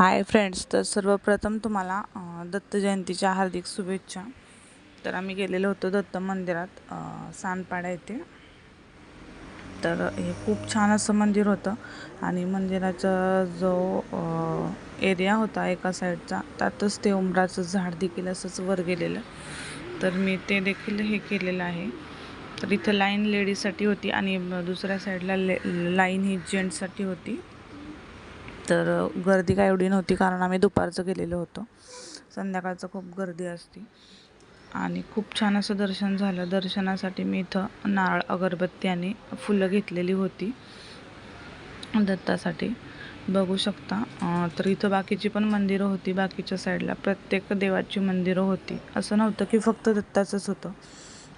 Hi friends तर सर्वप्रथम तुम्हाला दत्त जयंतीच्या हार्दिक शुभेच्छा. तर आम्ही गेलेलो होतो दत्त मंदिरात सानपाडा येथे. तर हे खूप छान असं मंदिर होतं आणि मंदिराचा जो एरिया होता एका साईडचा त्यातच ते उंबराचं झाड देखील असंच वर गेलेलं. तर मी ते देखील हे केलेलं आहे. तर इथं लाईन लेडीजसाठी होती आणि दुसऱ्या साईडला ले लाईन ही जेंट्ससाठी होती. तर गर्दी काय एवढी नव्हती कारण आम्ही दुपारचं गेलेलो होतो. संध्याकाळचं खूप गर्दी असते. आणि खूप छान असं दर्शन झालं. दर्शनासाठी मी इथं नारळ अगरबत्ती आणि फुलं घेतलेली होती. दत्तासाठी. बघू शकता. तर इथं बाकीची पण मंदिरं होती. बाकीच्या साईडला प्रत्येक देवाची मंदिरं होती. असं नव्हतं की फक्त दत्ताचंच होतं.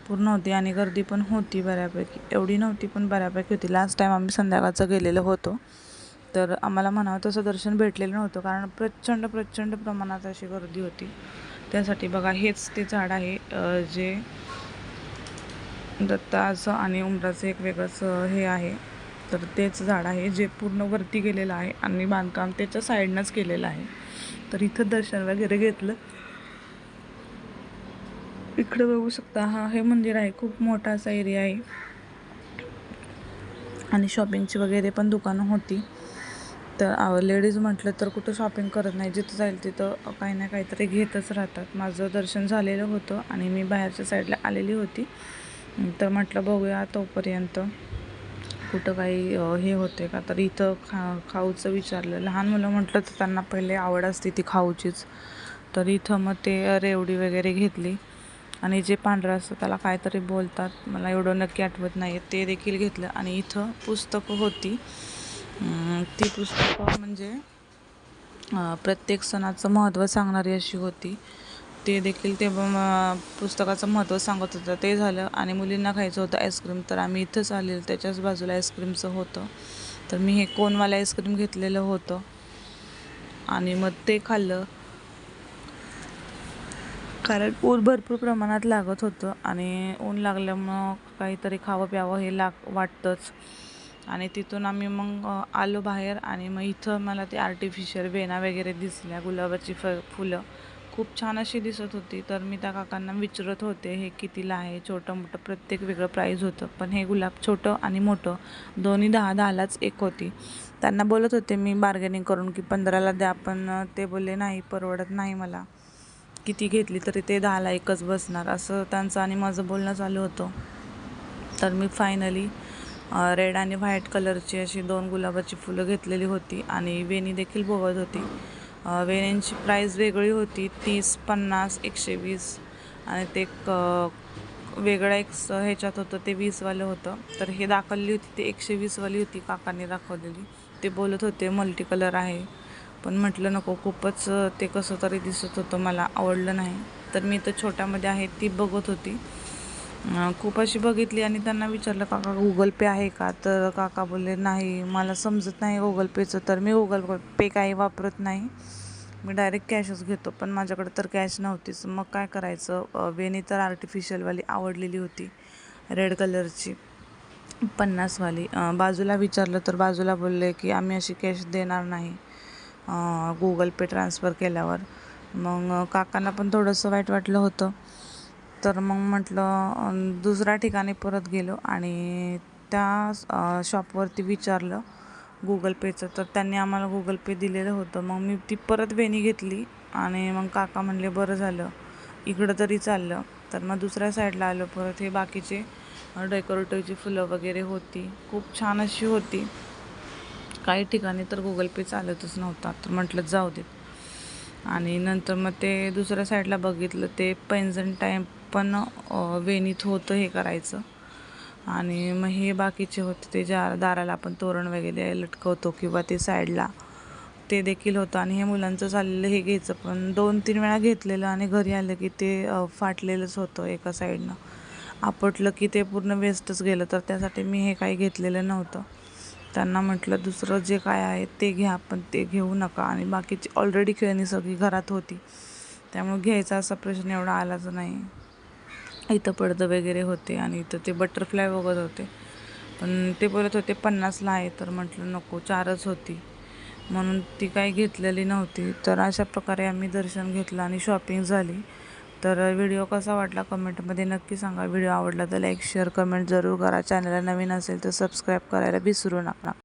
पूर्ण होती आणि गर्दी पण होती बऱ्यापैकी. एवढी नव्हती पण बऱ्यापैकी होती. लास्ट टाईम आम्ही संध्याकाळचं गेलेलो होतो. तर आम्हाला म्हणावं तसं दर्शन भेटलेलं नव्हतं कारण प्रचंड प्रचंड प्रमाणात अशी गर्दी होती. त्यासाठी बघा हेच ते झाड आहे जे दत्ताचं आणि उमराचं एक वेगळंच हे आहे. तर तेच झाड आहे जे पूर्ण वरती गेलेलं आहे आणि बांधकाम त्याच्या साईडनंच केलेलं आहे. तर इथं दर्शन वगैरे घेतलं. इकडे बघू शकता हा हे मंदिर आहे खूप मोठा असा एरिया आहे. आणि शॉपिंगची वगैरे पण दुकानं होती. तर लेडीज म्हटलं तर कुठं शॉपिंग करत नाही जिथं जाईल तिथं काही ना काहीतरी घेतच राहतात. माझं दर्शन झालेलं होतं आणि मी बाहेरच्या साईडला आलेली होती. तर म्हटलं बघूया तोपर्यंत कुठं काही हे होते का? तर इथं खा खाऊचं विचारलं. लहान मुलं म्हटलं तर त्यांना पहिले आवड असते ती खाऊचीच. तर इथं मग ते रेवडी वगैरे घेतली. आणि जे पांढरं असतं त्याला काहीतरी बोलतात. मला एवढं नक्की आठवत नाही ते देखील घेतलं. आणि इथं पुस्तकं होती. ती पुस्तकं म्हणजे प्रत्येक सणाचं महत्त्व सांगणारी अशी होती. ते देखील ते पुस्तकाचं महत्त्व सांगत होतं. ते झालं आणि मुलींना खायचं होतं आईस्क्रीम तर आम्ही इथंच आलेलो. त्याच्याच बाजूला आईस्क्रीमचं होतं. तर मी हे कोनवालं आईस्क्रीम घेतलेलं होतं. आणि मग ते खाल्लं. कारण ऊन भरपूर प्रमाणात लागत होतं. आणि ऊन लागल्यामुळं काहीतरी खावं प्यावं हे लाग वाटतंच. आणि तिथून आम्ही मग आलो बाहेर आणि मग इथं मला ते आर्टिफिशियल वेना वगैरे दिसल्या गुलाबाची फ फुलं. खूप छान अशी दिसत होती. तर मी त्या काकांना विचारत होते हे कितीला आहे? छोटं मोठं प्रत्येक वेगळं प्राईज होतं. पण हे गुलाब छोटं आणि मोठं. दोन्ही दहा दहालाच एक होती. त्यांना बोलत होते मी बार्गेनिंग करून की पंधराला द्या पण ते बोलले नाही परवडत नाही मला. किती घेतली तरी ते दहाला एकच बसणार. असं त्यांचं आणि माझं बोलणं चालू होतं. तर मी फायनली रेड आणि व्हाईट कलरची अशी दोन गुलाबाची फुलं घेतलेली होती आणि वेणी देखील बघत होती. वेण्यांची प्राईस वेगळी होती तीस पन्नास एकशे वीस आणि ते क वेगळं एक स- ह्याच्यात होतं ते वीसवालं होतं. तर हे दाखवली होती ते एकशे वीसवाली होती काकांनी दाखवलेली. ते बोलत होते मल्टी कलर आहे. पण म्हटलं नको खूपच ते कसं तरी दिसत होतं मला आवडलं नाही. तर मी तर छोट्यामध्ये आहे ती बघत होती. खूप अशी बघितली आणि त्यांना विचारलं काका गुगल पे आहे का? तर काका बोलले नाही मला समजत नाही गुगल पेचं तर मी गुगल पे काही वापरत नाही. मी डायरेक्ट कॅशच घेतो पण माझ्याकडे तर कॅश नव्हतीच. मग काय करायचं? वेणी तर आर्टिफिशियलवाली आवडलेली होती रेड कलरची पन्नासवाली. बाजूला विचारलं तर बाजूला बोलले की आम्ही अशी कॅश देणार नाही गुगल पे ट्रान्सफर केल्यावर. मग काकांना पण थोडंसं वाईट वाटलं होतं. तर मग म्हटलं दुसऱ्या ठिकाणी परत गेलो आणि त्या शॉपवरती विचारलं गुगल पेचं तर त्यांनी आम्हाला गुगल पे दिलेलं होतं. मग मी ती परत वेणी घेतली आणि मग काका म्हणले बरं झालं. इकडं तरी चाललं. तर मग दुसऱ्या साईडला आलो परत. हे बाकीचे डेकोरेटिव्हची फुलं वगैरे होती. खूप छान अशी होती. काही ठिकाणी तर गुगल पे चालतच नव्हता. तर म्हटलं जाऊ देत आणि नंतर मग ते दुसऱ्या साईडला बघितलं. ते पैंजण टाईप पण वेणीत होतं हे करायचं. आणि मग हे बाकीचे होते ते ज्या दाराला आपण तोरण वगैरे लटकवतो किंवा ते साईडला ते देखील होतं. आणि हे मुलांचं चाललेलं हे घ्यायचं पण दोन तीन वेळा घेतलेलं आणि घरी आलं की ते फाटलेलंच होतं एका साईडनं. आपटलं की ते पूर्ण वेस्टच गेलं तर त्यासाठी मी हे काही घेतलेलं नव्हतं. त्यांना म्हटलं दुसरं जे काय आहे ते घ्या पण ते घेऊ नका. आणि बाकीची ऑलरेडी खेळणी सगळी घरात होती. त्यामुळे घ्यायचा असा प्रश्न एवढा आलाच नाही. इथं पडदं वगैरे होते आणि इथं ते बटरफ्लाय वगैरे होते. पण ते बोलत होते पन्नासला आहे. तर म्हटलं नको चारच होती. म्हणून ती काही घेतलेली नव्हती. तर अशा प्रकारे आम्ही दर्शन घेतलं आणि शॉपिंग झाली. तर व्हिडिओ कसा वाटला कमेंटमध्ये नक्की सांगा. व्हिडिओ आवडला तर लाईक शेअर कमेंट जरूर करा. चॅनलला नवीन असेल तर सबस्क्राईब करायला विसरू नका.